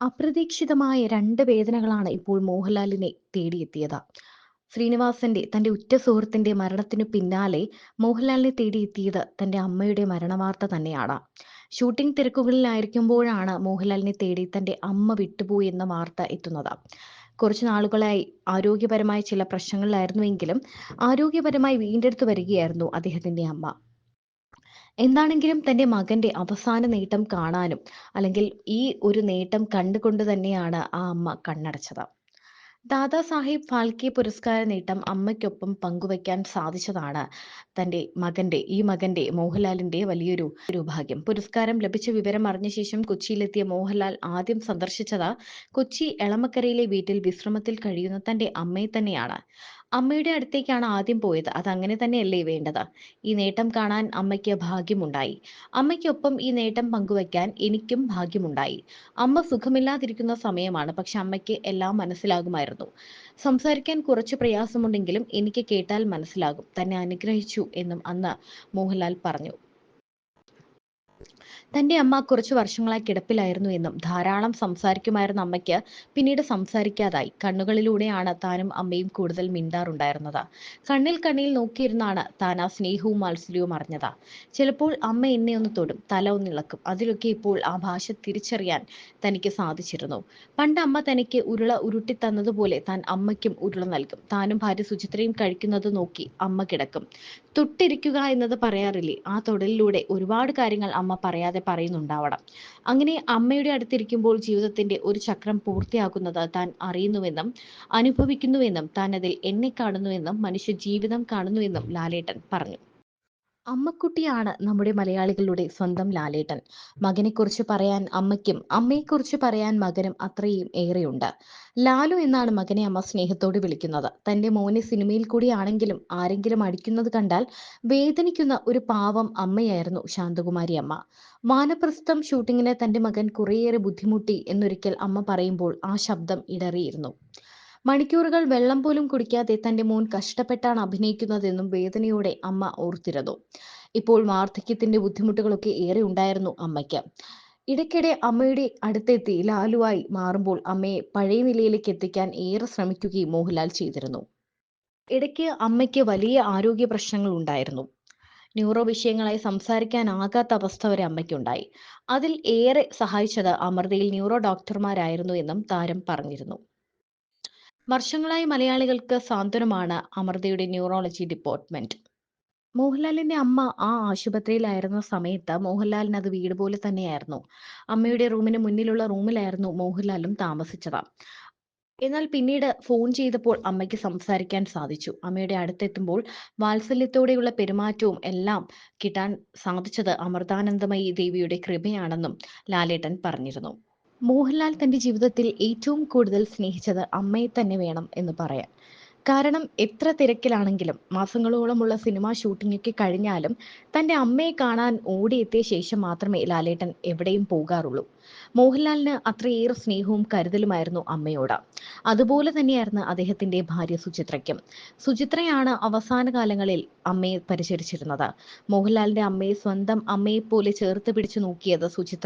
അപ്രതീക്ഷിതമായ രണ്ട് വേദനകളാണ് ഇപ്പോൾ മോഹൻലാലിനെ തേടിയെത്തിയത്. ശ്രീനിവാസന്റെ തന്റെ ഉറ്റ സുഹൃത്തിന്റെ മരണത്തിനു പിന്നാലെ മോഹൻലാലിനെ തേടിയെത്തിയത് തന്റെ അമ്മയുടെ മരണവാർത്ത തന്നെയാണ്. ഷൂട്ടിംഗ് തിരക്കുകളിലായിരിക്കുമ്പോഴാണ് മോഹൻലാലിനെ തേടി തന്റെ അമ്മ വിട്ടുപോയി എന്ന വാർത്ത എത്തുന്നത്. കുറച്ചു നാളുകളായി ആരോഗ്യപരമായ ചില പ്രശ്നങ്ങളിലായിരുന്നുവെങ്കിലും ആരോഗ്യപരമായി വീണ്ടെടുത്തു വരികയായിരുന്നു അദ്ദേഹത്തിന്റെ അമ്മ. എന്താണെങ്കിലും തന്റെ മകന്റെ അവസാന നേട്ടം കാണാനും അല്ലെങ്കിൽ ഈ ഒരു നേട്ടം കണ്ടുകൊണ്ട് തന്നെയാണ് ആ അമ്മ കണ്ണടച്ചത്. ദാദാ സാഹിബ് ഫാൽക്കെ പുരസ്കാര നേട്ടം അമ്മയ്ക്കൊപ്പം പങ്കുവയ്ക്കാൻ സാധിച്ചതാണ് തന്റെ മകന്റെ ഈ മകന്റെ മോഹൻലാലിന്റെ വലിയൊരു ഒരു ഭാഗ്യം. പുരസ്കാരം ലഭിച്ച വിവരം അറിഞ്ഞ ശേഷം കൊച്ചിയിലെത്തിയ മോഹൻലാൽ ആദ്യം സന്ദർശിച്ചത് കൊച്ചി എളമക്കരയിലെ വീട്ടിൽ വിശ്രമത്തിൽ കഴിയുന്ന തന്റെ അമ്മയെ തന്നെയാണ്. അമ്മയുടെ അടുത്തേക്കാണ് ആദ്യം പോയത്. അതങ്ങനെ തന്നെയല്ലേ വേണ്ടത്? ഈ നേട്ടം കാണാൻ അമ്മയ്ക്ക് ഭാഗ്യമുണ്ടായി. അമ്മയ്ക്കൊപ്പം ഈ നേട്ടം പങ്കുവയ്ക്കാൻ എനിക്കും ഭാഗ്യമുണ്ടായി. അമ്മ സുഖമില്ലാതിരിക്കുന്ന സമയമാണ്. പക്ഷെ അമ്മയ്ക്ക് എല്ലാം മനസ്സിലാകുമായിരുന്നു. സംസാരിക്കാൻ കുറച്ച് പ്രയാസമുണ്ടെങ്കിലും എനിക്ക് കേട്ടാൽ മനസ്സിലാകും. തന്നെ അനുഗ്രഹിച്ചു എന്നും അന്ന് മോഹൻലാൽ പറഞ്ഞു. തന്റെ അമ്മ കുറച്ചു വർഷങ്ങളായി കിടപ്പിലായിരുന്നു എന്നും ധാരാളം സംസാരിക്കുമായിരുന്ന അമ്മയ്ക്ക് പിന്നീട് സംസാരിക്കാതായി. കണ്ണുകളിലൂടെയാണ് താനും അമ്മയും കൂടുതൽ മിണ്ടാറുണ്ടായിരുന്നത്. കണ്ണിൽ കണ്ണിൽ നോക്കിയിരുന്നാണ് താൻ ആ സ്നേഹവും വാത്സല്യവും അറിഞ്ഞത്. ചിലപ്പോൾ അമ്മ എന്നെ ഒന്ന് തൊടും, തല ഒന്നിളക്കും. അതിലൊക്കെ ഇപ്പോൾ ആ ഭാഷ തിരിച്ചറിയാൻ തനിക്ക് സാധിച്ചിരുന്നു. പണ്ട് അമ്മ തനിക്ക് ഉരുള ഉരുട്ടി തന്നതുപോലെ താൻ അമ്മയ്ക്കും ഉരുള നൽകും. താനും ഭാര്യ സുചിത്രയും കഴിക്കുന്നത് നോക്കി അമ്മ കിടക്കും. തൊട്ടിരിക്കുക എന്നത് പറയാറില്ലേ? ആ തൊടലിലൂടെ ഒരുപാട് കാര്യങ്ങൾ അമ്മ പറയാതെ പറയുന്നുണ്ടാവണം. അങ്ങനെ അമ്മയുടെ അടുത്തിരിക്കുമ്പോൾ ജീവിതത്തിന്റെ ഒരു ചക്രം പൂർത്തിയാക്കുന്നത് താൻ അറിയുന്നുവെന്നും അനുഭവിക്കുന്നുവെന്നും താൻ അതിൽ എന്നെ കാണുന്നുവെന്നും മനുഷ്യ ജീവിതം കാണുന്നുവെന്നും ലാലേട്ടൻ പറഞ്ഞു. അമ്മക്കുട്ടിയാണ് നമ്മുടെ മലയാളികളുടെ സ്വന്തം ലാലേട്ടൻ. മകനെക്കുറിച്ച് പറയാൻ അമ്മയ്ക്കും അമ്മയെക്കുറിച്ച് പറയാൻ മകനും അത്രയും ഏറെയുണ്ട്. ലാലു എന്നാണ് മകനെ അമ്മ സ്നേഹത്തോട് വിളിക്കുന്നത്. തന്റെ മോനെ സിനിമയിൽ കൂടിയാണെങ്കിലും ആരെങ്കിലും അടിക്കുന്നത് കണ്ടാൽ വേദനിക്കുന്ന ഒരു പാവം അമ്മയായിരുന്നു ശാന്തകുമാരി അമ്മ. മാനപ്രസ്ഥം ഷൂട്ടിങ്ങിന് തന്റെ മകൻ കുറേയേറെ ബുദ്ധിമുട്ടി എന്നൊരിക്കൽ അമ്മ പറയുമ്പോൾ ആ ശബ്ദം ഇടറിയിരുന്നു. മണിക്കൂറുകൾ വെള്ളം പോലും കുടിക്കാതെ തന്റെ മോൻ കഷ്ടപ്പെട്ടാണ് അഭിനയിക്കുന്നതെന്നും വേദനയോടെ അമ്മ ഓർത്തിരുന്നു. ഇപ്പോൾ വാർദ്ധക്യത്തിന്റെ ബുദ്ധിമുട്ടുകളൊക്കെ ഏറെ ഉണ്ടായിരുന്നു അമ്മയ്ക്ക്. ഇടയ്ക്കിടെ അമ്മയുടെ അടുത്തെത്തി ലാലുവായി മാറുമ്പോൾ അമ്മയെ പഴയ നിലയിലേക്ക് എത്തിക്കാൻ ഏറെ ശ്രമിക്കുകയും മോഹൻലാൽ ചെയ്തിരുന്നു. ഇടയ്ക്ക് അമ്മയ്ക്ക് വലിയ ആരോഗ്യ പ്രശ്നങ്ങൾ ഉണ്ടായിരുന്നു. ന്യൂറോ വിഷയങ്ങളായി സംസാരിക്കാനാകാത്ത അവസ്ഥ വരെ അമ്മയ്ക്കുണ്ടായി. അതിൽ ഏറെ സഹായിച്ചത് അമൃതയിൽ ന്യൂറോ ഡോക്ടർമാരായിരുന്നു എന്നും താരം പറഞ്ഞിരുന്നു. വർഷങ്ങളായി മലയാളികൾക്ക് സാന്ത്വനമാണ് അമൃതയുടെ ന്യൂറോളജി ഡിപ്പാർട്ട്മെന്റ്. മോഹൻലാലിന്റെ അമ്മ ആ ആശുപത്രിയിലായിരുന്ന സമയത്ത് മോഹൻലാലിന് അത് വീട് പോലെ തന്നെയായിരുന്നു. അമ്മയുടെ റൂമിന് മുന്നിലുള്ള റൂമിലായിരുന്നു മോഹൻലാലും താമസിച്ചത്. എന്നാൽ പിന്നീട് ഫോൺ ചെയ്തപ്പോൾ അമ്മയ്ക്ക് സംസാരിക്കാൻ സാധിച്ചു. അമ്മയുടെ അടുത്തെത്തുമ്പോൾ വാത്സല്യത്തോടെയുള്ള പെരുമാറ്റവും എല്ലാം കിട്ടാൻ സാധിച്ചത് അമൃതാനന്ദമയി ദേവിയുടെ കൃപയാണെന്നും ലാലേട്ടൻ പറഞ്ഞിരുന്നു. മോഹൻലാൽ തന്റെ ജീവിതത്തിൽ ഏറ്റവും കൂടുതൽ സ്നേഹിച്ചത് അമ്മയെ തന്നെ വേണം എന്ന് പറയാം കാരണം എത്ര തിരക്കിലാണെങ്കിലും മാസങ്ങളോളമുള്ള സിനിമാ ഷൂട്ടിങ്ങൊക്കെ കഴിഞ്ഞാലും തന്റെ അമ്മയെ കാണാൻ ഓടിയെത്തിയ ശേഷം മാത്രമേ ലാലേട്ടൻ എവിടെയും പോകാറുള്ളൂ. മോഹൻലാലിന് അത്രയേറെ സ്നേഹവും കരുതലുമായിരുന്നു അമ്മയോട്. അതുപോലെ തന്നെയായിരുന്നു അദ്ദേഹത്തിന്റെ ഭാര്യ സുചിത്രയ്ക്കും. സുചിത്രയാണ് അവസാന കാലങ്ങളിൽ അമ്മയെ പരിചരിച്ചിരുന്നത്. മോഹൻലാലിന്റെ അമ്മയെ സ്വന്തം അമ്മയെപ്പോലെ ചേർത്ത് പിടിച്ചു നോക്കിയത് സുചിത്ര